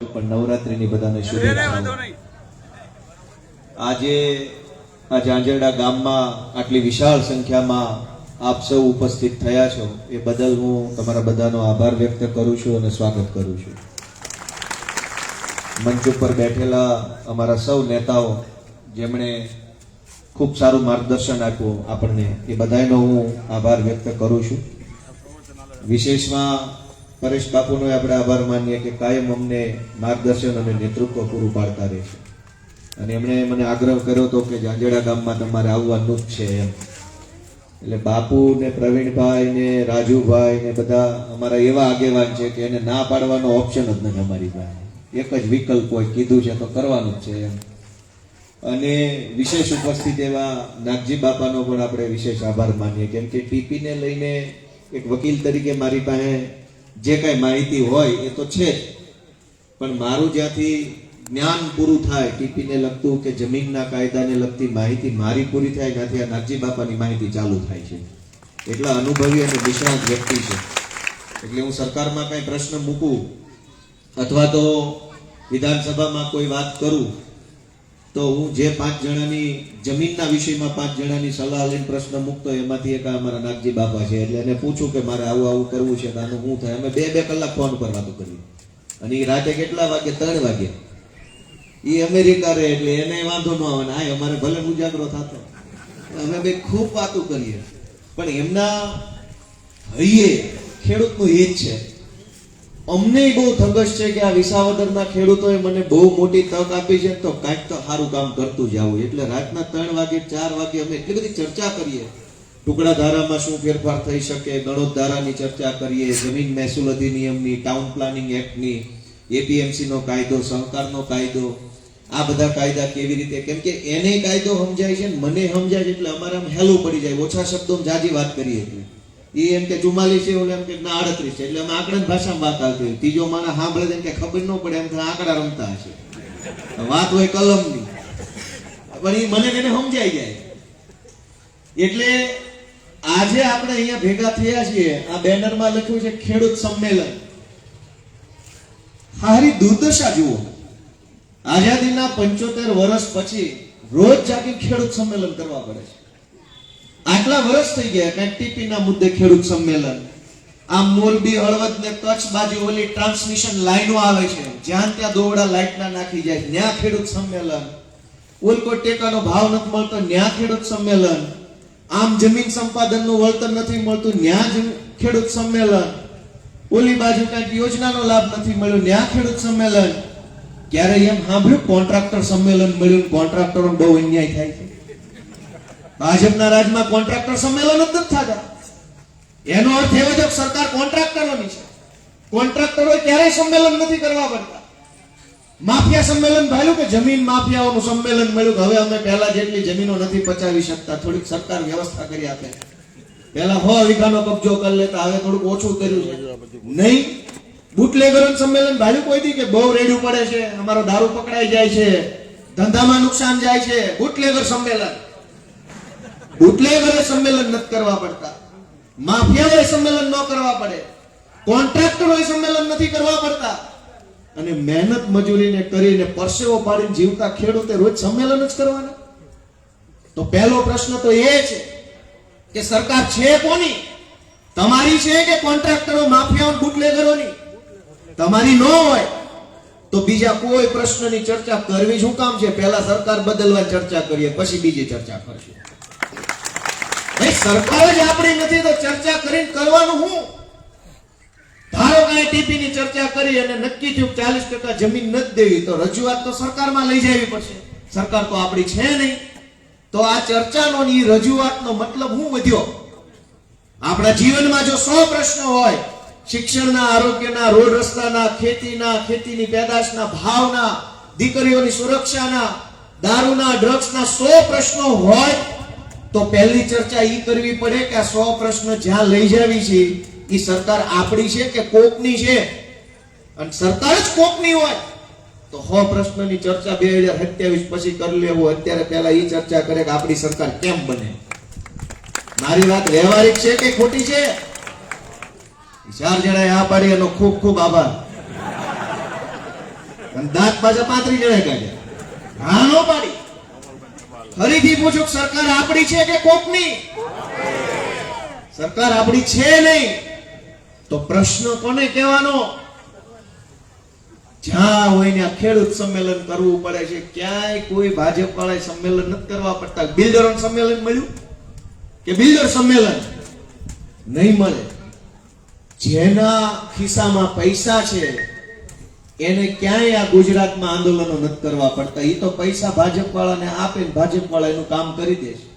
પણ નવરાત્રિની બધાને શુભેચ્છાઓ. આજે આ ઝાંઝરડા ગામમાં આટલી વિશાળ સંખ્યામાં આપ સૌ ઉપસ્થિત થયા છો. એ બદલ હું તમારા બધાનો આભાર વ્યક્ત કરું છું અને સ્વાગત કરું છું. મંચ ઉપર બેઠેલા અમારા સૌ નેતાઓ જેમણે ખૂબ સારું માર્ગદર્શન આપ્યું આપણને એ બધાનો હું આભાર વ્યક્ત કરું છું. વિશેષમાં પરેશ બાપુનો આપણે આભાર માનીએ કે કાયમ અમને માર્ગદર્શન અને નેતૃત્વ પૂરું પાડતા રહે છે. અને એમણે મને આગ્રહ કર્યો હતો કે જાંજેડા ગામમાં તમારે આવવાનું જ છે એમ. એટલે બાપુ ને પ્રવીણભાઈ ને રાજુભાઈ ને બધા અમારા એવા આગેવાન છે કે એને ના પાડવાનો ઓપ્શન જ નથી અમારી પાસે. એક જ વિકલ્પ હોય, કીધું છે તો કરવાનું જ છે એમ. અને વિશેષ ઉપસ્થિત એવા નાગજી બાપાનો પણ આપણે વિશેષ આભાર માનીએ. કેમ કે ટીપીને લઈને એક વકીલ તરીકે મારી પાસે જે કાંઈ માહિતી હોય એ તો છે જ. પણ મારું જ્યાંથી જ્ઞાન પૂરું થાય, ટીપીને લગતું કે જમીનના કાયદાને લગતી માહિતી મારી પૂરી થાય, ત્યાંથી આ નાગજી બાપાની માહિતી ચાલુ થાય છે. એટલા અનુભવી અને નિષ્ણાત વ્યક્તિ છે. એટલે હું સરકારમાં કાંઈ પ્રશ્ન મૂકું અથવા તો વિધાનસભામાં કોઈ વાત કરું તો હું જે પાંચ જણાની જમીનના વિષયમાં પાંચ જણાની સલાહ લઈને પ્રશ્ન મૂકતો એમાંથી એક અમારા નાગજી બાપા છે. એટલે એને પૂછું કે મારે આવું આવું કરવું છે આનું શું થાય? અમે બે બે કલાક ફોન પર વાતો કરીએ. અને એ રાતે કેટલા વાગે? ત્રણ વાગે. એ અમેરિકા રહે એટલે એને વાંધો ન આવે ને અમારે ભલે ઉજાગરો થતો. અમે બે ખૂબ વાતો કરીએ. પણ એમના હૈયે ખેડૂતનું હિત છે. અમને બહુ ધગશ છે કે આ વિસાવદરના ખેડૂતોએ મને બહુ મોટી તક આપી છે, તો કાંઈક તો સારું કામ કરતું જવું એટલે રાતના ત્રણ વાગે, ચાર વાગે અમે એટલી બધી ચર્ચા કરીએ. ટુકડા ધારામાં શું ફેરફાર થઈ શકે ગણોત ધારાની ચર્ચા કરીએ, જમીન મહેસૂલ અધિનિયમની, ટાઉન પ્લાનિંગ એક્ટની એપીએમસી નો કાયદો સહકારનો કાયદો. આ બધા કાયદા કેવી રીતે, કેમ કે એને કાયદો સમજાય છે મને સમજાય છે, એટલે અમારે આમ હેલું પડી જાય. ઓછા શબ્દોમાં જાજી વાત કરીએ એટલે. એ એમ કે ચુમ્માલીસ છે એમ કે ના અડત્રીસ છે. એટલે અમે આંકડા ભાષામાં વાત આવતી હોય. ત્રીજો માણસ સાંભળે એમ કે ખબર ન પડે, એમ કે આંકડા રમતા હશે. વાત હોય કલમની. પણ એ મને એને સમજાઈ જાય. એટલે આજે આપણે અહીંયા ભેગા થયા છીએ, આ બેનરમાં લખ્યું છે ખેડૂત સંમેલન. હારી દુર્દશા જુઓ. આઝાદીના પંચોતેર વર્ષ પછી રોજ જાગી ખેડૂત સંમેલન કરવા પડે છે. આટલા વર્ષ થઈ ગયા કઈ ટીપી ના મુદ્દે ખેડૂત સંમેલન. આમ મોરબી હળવદ ને કચ્છ બાજુ ઓલી ટ્રાન્સમિશન લાઈનો આવે છે. જ્યાં ત્યાં દોવડા લાઈટ ના નાખી જાય. ત્યાં ખેડૂત સંમેલન. ઓલ કોઈ ટેકાનો ભાવ નથી મળતો ત્યાં ખેડૂત સંમેલન. આમ જમીન સંપાદનનું વળતર નથી મળતું જ ખેડૂત સંમેલન. ઓલી બાજુ કંઈક યોજનાનો લાભ નથી મળ્યો ત્યાં ખેડૂત સંમેલન. ક્યારે એમ સાંભળ્યું? કોન્ટ્રાક્ટર સંમેલન મળ્યું કોન્ટ્રાક્ટરો બહુ અન્યાય થાય છે. ભાજપના રાજમાં કોન્ટ્રાક્ટર સંમેલન જ નથી થતા. એનો અર્થ એવો છે સરકાર કોન્ટ્રાક્ટરોની છે. કોન્ટ્રાક્ટરો ક્યારેય સંમેલન નથી કરવા પડતા માફિયા સંમેલન ભાલ્યું કે જમીન માફિયાઓનું સંમેલન મળ્યું કે હવે અમે પહેલા જેટલી જમીનો નથી પચાવી શકતા, થોડીક સરકાર વ્યવસ્થા કરી આપે. પહેલા હો વીઘાનો કબજો કરી લેતા, હવે થોડુંક ઓછું કર્યું છે. નહીં. બુટલેગરન સંમેલન ભાલ્યું કોઈ દી કે બહુ રેડ્યું પડે છે, અમારો દારૂ પકડાઈ જાય છે, ધંધામાં નુકસાન જાય છે. બુટલેગર સંમેલન. બુટલેગરે સંમેલન નથી કરવા પડતા. માફિયાઓએ સંમેલન ન કરવા પડે. કોન્ટ્રાક્ટરોએ સંમેલન નથી કરવા પડતા. અને મહેનત મજૂરીને કરીને પરસેવો પાડીને જીવતા ખેડૂતે રોજ સંમેલન જ કરવાના? તો પહેલો પ્રશ્ન તો એ છે કે સરકાર છે કોની? તમારી છે કે કોન્ટ્રાક્ટરો, માફિયાઓ, બુટલેગરોની? તમારી ન હોય તો બીજા કોઈ પ્રશ્નની ચર્ચા કરવી શું કામ છે? પહેલા સરકાર બદલવા ચર્ચા કરીએ, પછી બીજી ચર્ચા કરશું. સરકાર જ આપણી નથી તો ચર્ચા કરીને કરવાનું હું? ધારો કે ટીપી ની ચર્ચા કરી અને નક્કી થયું ચાલીસ ટકા જમીન નથી દેવી, તો રજૂઆત તો સરકારમાં લઈ જવી પડશે. સરકાર તો આપણી છે નહીં. તો આ ચર્ચાનો ને રજૂઆતનો મતલબ હું વધ્યો? આપણા જીવનમાં જો સો પ્રશ્નો હોય, શિક્ષણના, આરોગ્યના, રોડ રસ્તાના, ખેતીના, ખેતીની પેદાશના ભાવના, દીકરીઓની સુરક્ષાના, દારૂના ડ્રગ્સના સો પ્રશ્નો હોય તો પહેલી ચર્ચા એ કરવી પડે કે આ સો પ્રશ્ન જ્યાં લઈ જાવી છે એ સરકાર આપણી છે કે કોકની છે? અને સરકાર જ કોકની હોય. તો હો પ્રશ્નની ચર્ચા બે હજાર સત્યાવીસ પછી કરી લેવું. અત્યારે પહેલા એ ચર્ચા કરે કે આપણી સરકાર કેમ બને. મારી વાત વ્યવહારિક છે કે ખોટી છે? ચાર જણાએ આ પાડી એનો ખૂબ ખૂબ આભાર. અને દાંત પાછા પાંત્રીસ જણા કાઢ્યા હા, નો પાડી. ફરીથી પૂછું, સરકાર આપણી છે કે કોકની? સરકાર આપણી છે નહીં. તો પ્રશ્ન કોને કહેવાનો? જ્યાં હોય ને ખેડૂત સંમેલન કરવું પડે છે. ક્યાંય કોઈ ભાજપ વાળા સંમેલન નથી કરવા પડતા. બિલ્ડરો સંમેલન મળ્યું? કે બિલ્ડર સંમેલન? નહીં મળે. જેના ખિસ્સામાં પૈસા છે એને ક્યાંય આ ગુજરાતમાં આંદોલનો નથી કરવા પડતા. એ તો પૈસા ભાજપ વાળાને આપે ને ભાજપ વાળા એનું કામ કરી દે છે.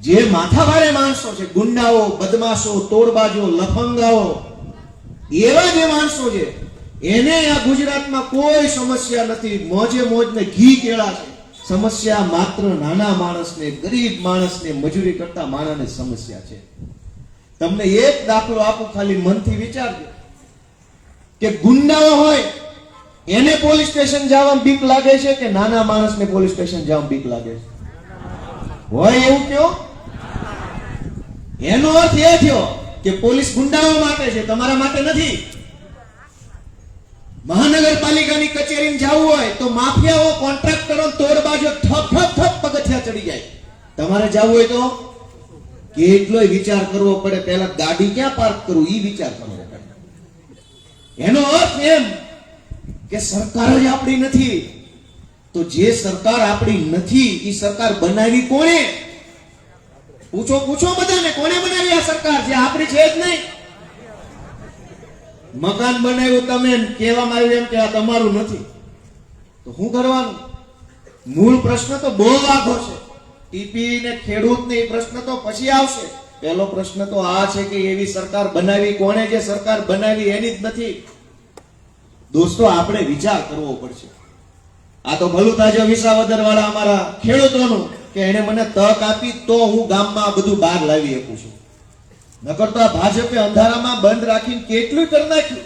જે માથાભારે માણસો છે, ગુંડાઓ, બદમાશો, તોડબાજો, લફંગાઓ, એવા જે માણસો છે, એને આ ગુજરાતમાં કોઈ સમસ્યા નથી. મોજે મોજ ને ઘી કેળા છે. સમસ્યા માત્ર નાના માણસને, ગરીબ માણસને, મજૂરી કરતા માણસને સમસ્યા છે. તમને એક દાખલો આપું, ખાલી મનથી વિચારજો. કે ગુંડાઓ હોય, એને પોલીસ સ્ટેશન જવામાં બીક લાગે છે કે નાના માણસને પોલીસ સ્ટેશન જવામાં બીક લાગે છે? હોય એવું કયો? એનો અર્થ એ થયો કે પોલીસ ગુંડાઓ માટે છે, તમારા માટે નથી. મહાનગરપાલિકાની કચેરીમાં જવું હોય તો માફિયાઓ કોન્ટ્રાક્ટરો તોડબાજો થપ થપ થપ પગથિયા ચડી જાય. તમારે જવું હોય તો? કેટલોય વિચાર કરવો પડે, પહેલા ગાડી ક્યાં પાર્ક કરવું એ વિચાર કરવો એનો અર્થ એમ કે સરકાર જ આપણી નથી. તો જે સરકાર આપણી નથી એ સરકાર બનાવી કોણે? પૂછો પૂછો બધાને કોને બનાવી આ સરકાર? જે આપણી છે જ નહીં. મકાન બનાવ્યું તમે કહેવામાં આવ્યું એમ કે આ તમારું નથી. તો શું કરવાનું? મૂળ પ્રશ્ન તો બહુ આખો છે. ટીપી ને ખેડૂત ને એ પ્રશ્ન તો પછી આવશે. પહેલો પ્રશ્ન તો આ છે કે એવી સરકાર બનાવી, કોણે જે સરકાર બનાવી એની જ નથી. દોસ્તો, આપણે વિચાર કરવો પડશે. આ તો ભલું તાજો વિસાવદર વાળા અમારા ખેડૂતોનું, કે એને મને તક આપી તો હું ગામમાં બધું બહાર લાવી શકું છું. નકર તો આ ભાજપે અંધારામાં બંધ રાખીને કેટલું કરી નાખ્યું?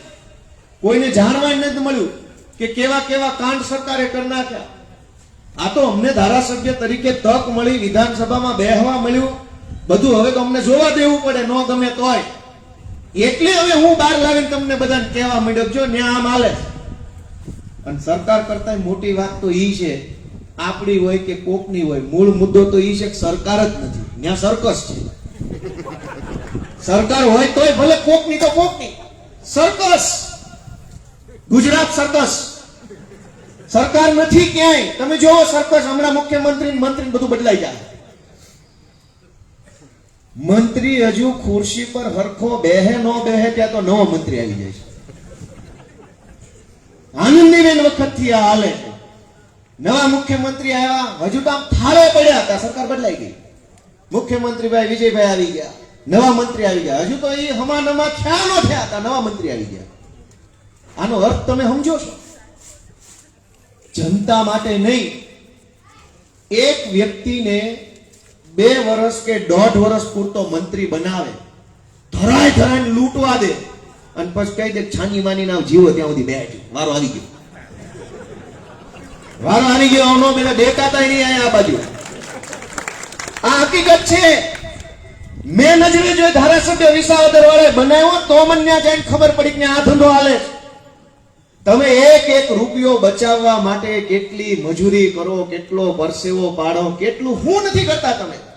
કોઈને જાણવા નથી મળ્યું કે કેવા કેવા કાંડ સરકારે કરી નાખ્યા. આ તો અમને ધારાસભ્ય તરીકે તક મળી, વિધાનસભામાં બેહવા મળ્યું. બધું હવે તો અમને જોવા દેવું પડે, ન ગમે તોય. એટલે હવે હું બહાર લાવીને તમને બધાને કહેવા માંડ્યો જો ન્યા આમ હાલે. અને સરકાર કરતા મોટી વાત તો ઈ છે, આપણી હોય કે કોકની હોય, મૂળ મુદ્દો તો ઈ છે કે સરકાર જ નથી. ત્યાં સર્કસ છે. સરકાર હોય તોય ભલે કોકની તો કોકની. સર્કસ. ગુજરાત સર્કસ. સરકાર નથી ક્યાંય. તમે જોવો સર્કસ, હમણાં મુખ્યમંત્રી મંત્રી બધું બદલાઈ જાય. મંત્રી હજુ ખુરશી પર હરખો બેહે, નો બેહે, ત્યાં તો નવો મંત્રી આવી જાય છે. આનંદીબેન વખતથી આ હાલે છે. નવા મુખ્યમંત્રી આવ્યા, હજુ તો આમ થાળે પડ્યા હતા, સરકાર બદલાઈ ગઈ. મુખ્યમંત્રી ભાઈ વિજયભાઈ આવી ગયા, નવા મંત્રી આવી ગયા. હજુ તો એ હમા નમા થયા નો થયા હતા, નવા મંત્રી આવી ગયા. આનો અર્થ તમે સમજો છો? જનતા માટે નહીં, એક વ્યક્તિને બે વર્ષ કે દોઢ વર્ષ પૂરતો મંત્રી બનાવે. ધરાય ધરાય લૂંટવા દે. અને પછી કહી દે, છાની માની ના જીવો ત્યાં સુધી બેઠું વારો આવી ગયો. વારો આવી ગયો, આવનો મેં દેખાતા નહીં આ બાજુ. આ હકીકત છે. મેં નજરે જોઈ ધારાસભ્ય વિસાવદર વાળે બનાવ્યો, તો મને ત્યાં જઈને ખબર પડી કે આ ધંધો હાલે તમે એક એક રૂપિયો બચાવવા માટે કેટલી મજૂરી કરો, કેટલો પરસેવો પાડો, કેટલું હું નથી કરતા તમે?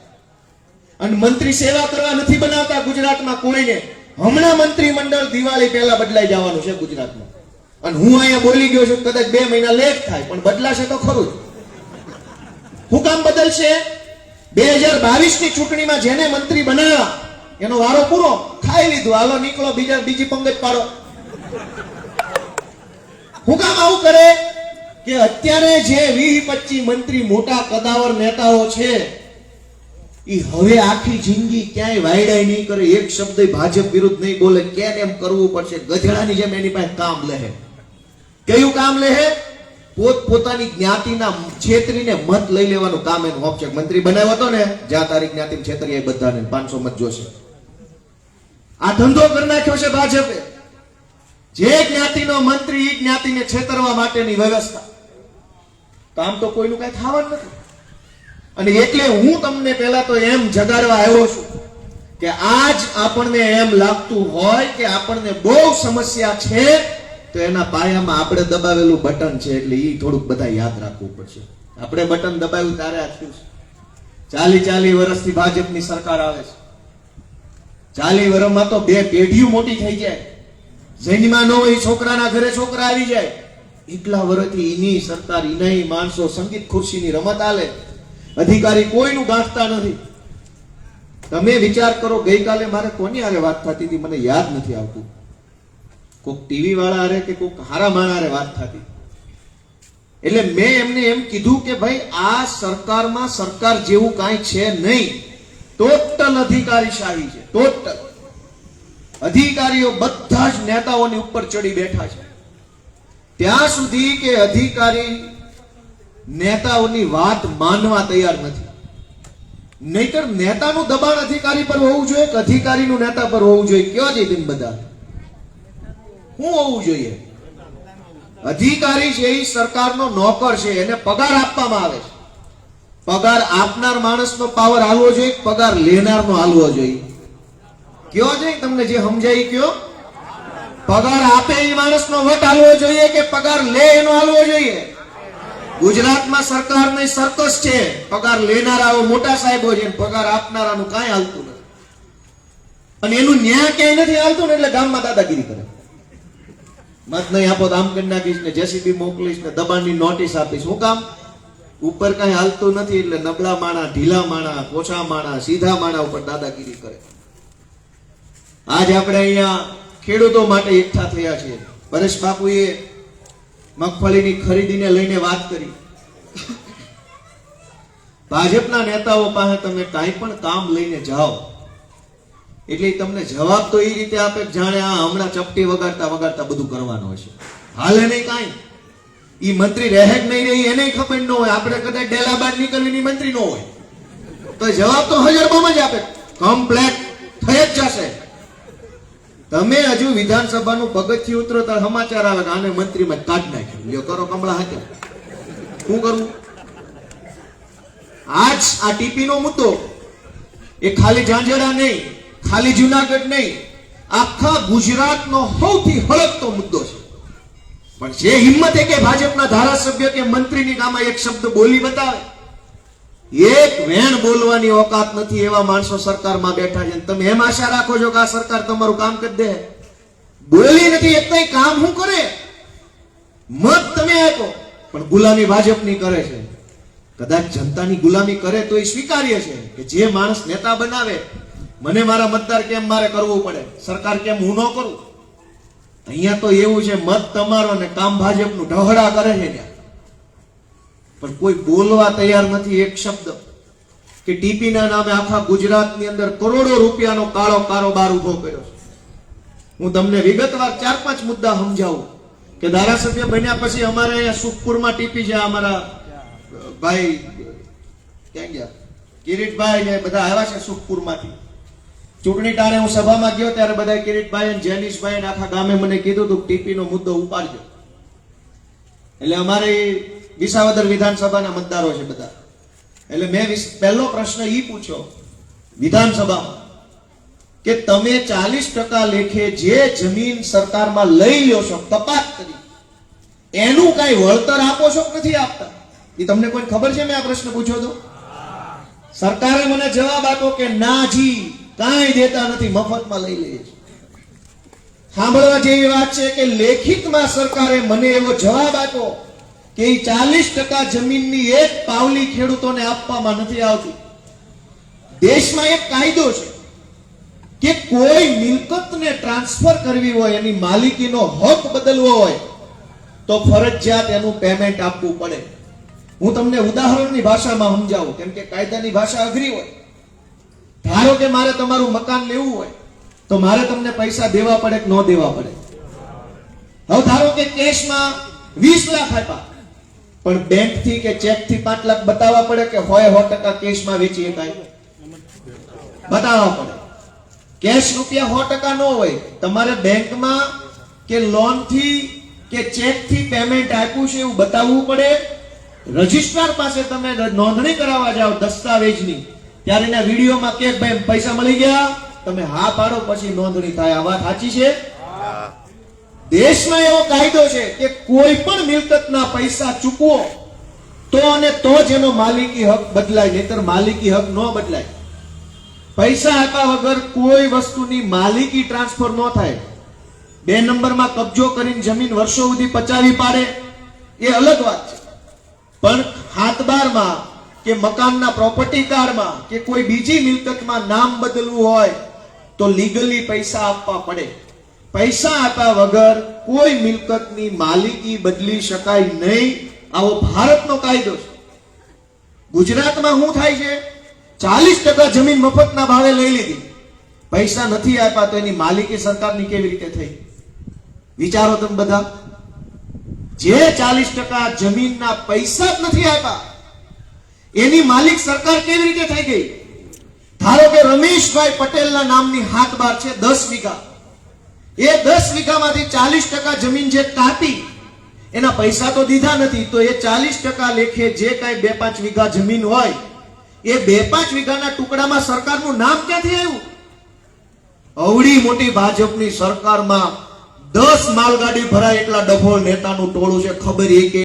અને મંત્રી સેવા કરવા નથી બનાવતા ગુજરાતમાં કોઈને. હમણાં મંત્રી મંડળ દિવાળી પહેલા બદલાઈ જવાનું છે ગુજરાતમાં. અને હું અહીંયા બોલી ગયો છું કદાચ બે મહિના લેટ થાય, પણ બદલાશે તો ખરું જ. હું કામ બદલશે? બે હજાર બાવીસની ચૂંટણીમાં જેને મંત્રી બનાવ્યા, એનો વારો પૂરો. ખાઈ લીધું. હાલો, નીકળો, બીજા, બીજી પંગત પાડો. હું કામ આવું કરે? કે અત્યારે જે વીસ પચીસ મંત્રી મોટા કદાવર નેતાઓ છે એ હવે આખી જિંદગી ક્યાંય વાયડાય નહીં કરે, એક શબ્દ ભાજપ વિરુદ્ધ નહીં બોલે, કેમ એમ કરવું પડશે? ગધેડાની જેમ એની પાસે કામ લેહે. કયું કામ લેહે? પોત પોતાની જ્ઞાતિના છેતરીને મત લઈ લેવાનું કામ એનું ઓપ્શન મંત્રી બનાવ્યો હતો ને, જ્યાં તારી જ્ઞાતિ છેતરી એ બધાને, પાંચસો મત જોશે. આ ધંધો કરી નાખ્યો છે ભાજપે. જે જ્ઞાતિનો મંત્રી એ જ્ઞાતિને છેતરવા માટેની વ્યવસ્થા. કામ તો કોઈનું કઈ થવાનું નથી. અને એટલે હું તમને પહેલા તો એમ જગાડવા આવ્યો છું કે આજ આપણને એમ લાગતું હોય કે આપણને બહુ સમસ્યા છે, તો એના પાયામાં આપણે દબાવેલું બટન છે એટલે એ થોડુંક બધા યાદ રાખવું પડશે. આપણે બટન દબાવ્યું ત્યારે આ થયું છે. ચાલી ચાલી વર્ષથી ભાજપની સરકાર આવે છે. ચાલી વર્ષમાં તો બે પેઢીઓ મોટી થઈ જાય. જૈનમાં ન હોય છોકરાના ઘરે છોકરા આવી જાય. એટલા વર્ષથી એની સરકાર ઇનાઈ માણસો સંગીત ખુરશીની રમત આલે. અધિકારી કોઈનું ગાંઠતા નથી. તમે વિચાર કરો, ગઈકાલે મારે કોની હારે વાત થતી હતી? મને યાદ નથી આવતું. કોક ટીવી વાળા હારે કે કોક હારા માણા હારે વાત થતી. એટલે મેં એમને એમ કીધું કે ભાઈ, આ સરકારમાં સરકાર જેવું કાંઈ છે નહીં. ટોટલ અધિકારીશાહી છે. ટોટલ. અધિકારીઓ બધા જ નેતાઓની ઉપર ચડી બેઠા છે. ત્યાં સુધી કે અધિકારી નેતાઓની વાત માનવા તૈયાર નથી. નહીતર નેતાનું દબાણ અધિકારી પર હોવું જોઈએ કે અધિકારીનું નેતા પર હોવું જોઈએ? કયો છે તેમ બધા? શું હોવું જોઈએ? અધિકારી છે એ સરકારનો નોકર છે, એને પગાર આપવામાં આવે છે. પગાર આપનાર માણસનો પાવર હાલવો જોઈએ પગાર લેનારનો હાલવો જોઈએ? કયો છે તમને જે સમજાય કયો પગાર આપે એ માણસનો વટ હાલવો જોઈએ કે પગાર લે એનો હાલવો જોઈએ? ગુજરાતમાં સરકારની સર્કસ છે. પગાર લેનારાઓ મોટા સાહેબો છે પગાર આપનારાનું કાંઈ હાલતું નથી. અને એનું ન્યાય ક્યાંય નથી હાલતું ને એટલે ગામમાં દાદાગીરી કરે. મત નહીં આપો તો આમ કરી નાખીશ ને જેસીબી મોકલીશ ને દબાણની નોટિસ આપીશ. હું કામ? ઉપર કઈ હાલતું નથી એટલે નબળા માણા, ઢીલા માણા, પોછા માણા, સીધા માણા ઉપર દાદાગીરી કરે. આજ આપણે અહીંયા ખેડૂતો માટે એકઠા થયા છીએ. પરેશ બાપુએ મગફળીની ખરીદીને લઈને વાત કરી. ભાજપના નેતાઓ પાસે તમે કાંઈ પણ કામ લઈને જાઓ, એટલે તમને જવાબ તો એ રીતે આપે જાણે આ હમણાં ચપટી વગાડતા વગાડતા બધું કરવાનું હશે હાલે નહીં કાંઈ. ઈ મંત્રી રહે જ નહીં રહે એને ખબર ન હોય. આપણે કદાચ ડેલા બાદ નીકળવીની મંત્રી ન હોય. તો જવાબ તો હજારમાં જ આપે. કમ્પ્લેટ થઈ જ જશે. તમે હજુ વિધાનસભાનું પગથિયું ઉતરો તો સમાચાર આવે કે આને મંત્રીમાં કાઢ નાખ્યું. લ્યો, કરો કમળા હાથે. શું કરવું આજ આ ટીપી નો મુદ્દો. એ ખાલી ઝાંઝરા નહીં, ખાલી જુનાગઢ નહીં, આખા ગુજરાતનો સૌથી હળકતો મુદ્દો છે. પણ જે હિંમતે કે ભાજપના ધારાસભ્ય કે મંત્રીની ગામાં એક શબ્દ બોલી બતાવે એક વેણ બોલવાની ઓકાત નથી એવા માણસો સરકારમાં બેઠા છે. તમે એમ આશા રાખો છો કે આ સરકાર તમારું કામ કરી દે. બોલી નથી એક કંઈ કામ શું કરે? મત તમે આપો. પણ ગુલામી ભાજપની કરે છે. કદાચ જનતાની ગુલામી કરે તો એ સ્વીકાર્ય છે કે જે માણસ નેતા બનાવે, મને મારા મતદાર કેમ મારે કરવું પડે? સરકાર કેમ હું ન કરું? અહીંયા તો એવું છે, મત તમારો ને કામ ભાજપનું ઢહડા કરે છે ત્યાં. પણ કોઈ બોલવા તૈયાર નથી એક શબ્દ. કે ટીપીના નામે આખા ગુજરાતની અંદર કરોડો રૂપિયાનો કાળો કારોબાર ઊભો કર્યો હું તમને વિગતવાર ચાર પાંચ મુદ્દા સમજાવું કે ધારાસભ્ય બન્યા પછી અમારે અહીંયા સુખપુરમાં ટીપી છે અમારા ભાઈ, ક્યાં ગયા? કિરીટભાઈ ને બધા આવ્યા છે સુખપુરમાંથી. ચૂંટણી ટાણે હું સભામાં ગયો ત્યારે બધા કિરીટભાઈ અને જેનિશભાઈ આખા ગામે મને કીધું હતું ટીપીનો મુદ્દો ઉપાડજો. એટલે અમારે વિસાવદર વિધાનસભાના મતદારો છે બધા. એટલે મેં પહેલો પ્રશ્ન એ પૂછ્યો વિધાનસભામાં કે તમે ચાલીસ ટકા લેખે જે જમીન સરકારમાં લઈ લ્યો છો કપાત કરી. એનું કઈ વળતર આપો છો નથી આપતા? એ તમને કોઈ ખબર છે મેં આ પ્રશ્ન પૂછ્યો તો? સરકારે મને જવાબ આપ્યો કે ના જી, કાંઈ દેતા નથી, મફતમાં લઈ લઈએ સાંભળવા જેવી વાત છે કે લેખિતમાં સરકારે મને એવો જવાબ આપ્યો કે એ ચાલીસ ટકા જમીનની એક પાવલી ખેડૂતોને આપવામાં નથી આવતી. દેશમાં એક કાયદો છે કે કોઈ મિલકતને ટ્રાન્સફર કરવી હોય, એની માલિકીનો હક બદલવો હોય, તો ફરજિયાત એનું પેમેન્ટ આપવું પડે. હું તમને ઉદાહરણની ભાષામાં સમજાવું, કેમ કે કાયદાની ભાષા અઘરી હોય. ધારો કે મારે તમારું મકાન લેવું હોય, તો મારે તમને પૈસા દેવા પડે કે ન દેવા પડે? હવે ધારો કે કેશમાં વીસ લાખ આપ્યા. પણ બેંકથી કે ચેકથી પાંચ લાખ બતાવવા પડે કે હોય સો ટકા કેશમાં વેચી શકાય? બતાવવા પડે. કેશ રૂપિયા સો ટકા ન હોય, તમારે બેંકમાં કે લોનથી કે ચેકથી પેમેન્ટ આપ્યું છે એવું બતાવવું પડે. રજિસ્ટ્રાર પાસે તમે નોંધણી કરાવવા જાઓ દસ્તાવેજની. ત્યારે એના વિડીયોમાં કે ભાઈ પૈસા મળી ગયા? તમે હા પાડો, પછી નોંધણી થાય. આ વાત સાચી છે? દેશમાં એવો કાયદો છે કે કોઈ પણ મિલકતના પૈસા ચૂકવો, તો અને તો જ એનો માલિકી હક બદલાય, નહીતર માલિકી હક ન બદલાય. પૈસા આપ્યા વગર કોઈ વસ્તુની માલિકી ટ્રાન્સફર ન થાય. બે નંબરમાં કબજો કરીને જમીન વર્ષો સુધી પચાવી પાડે, એ અલગ વાત છે. પણ હાથબારમાં કે મકાનના પ્રોપર્ટી કાર્ડમાં કે કોઈ બીજી મિલકતમાં નામ બદલવું હોય, તો લીગલી પૈસા આપવા પડે. પૈસા આપ્યા વગર કોઈ મિલકતની માલિકી બદલી શકાય નહીં. આવો ભારતનો કાયદો છે. ગુજરાતમાં શું થાય છે? ચાલીસ ટકા જમીન મફતના ભાવે લઈ લીધી. પૈસા નથી આપ્યા તો એની માલિકી સરકારની કેવી રીતે થઈ? વિચારો તમે બધા. જે ચાલીસ ટકા જમીનના પૈસા જ નથી આપ્યા, એની માલિક સરકાર કેવી રીતે થઈ ગઈ? ધારો કે રમેશભાઈ પટેલના નામની હાથ બાર છે દસ વીઘા. એ દસ વીઘામાંથી ચાલીસ ટકા જમીન જે કાપી, એના પૈસા તો દીધા નથી, તો એ ચાલીસ ટકા લેખે જે કાંઈ બે પાંચ વીઘા જમીન હોય, એ બે પાંચ વીઘાના ટુકડામાં સરકારનું નામ ક્યાંથી આવ્યું? અવડી મોટી ભાજપની સરકારમાં દસ માલગાડી ભરાય એટલા ડફોળ નેતાનું ટોળું છે, ખબર એ કે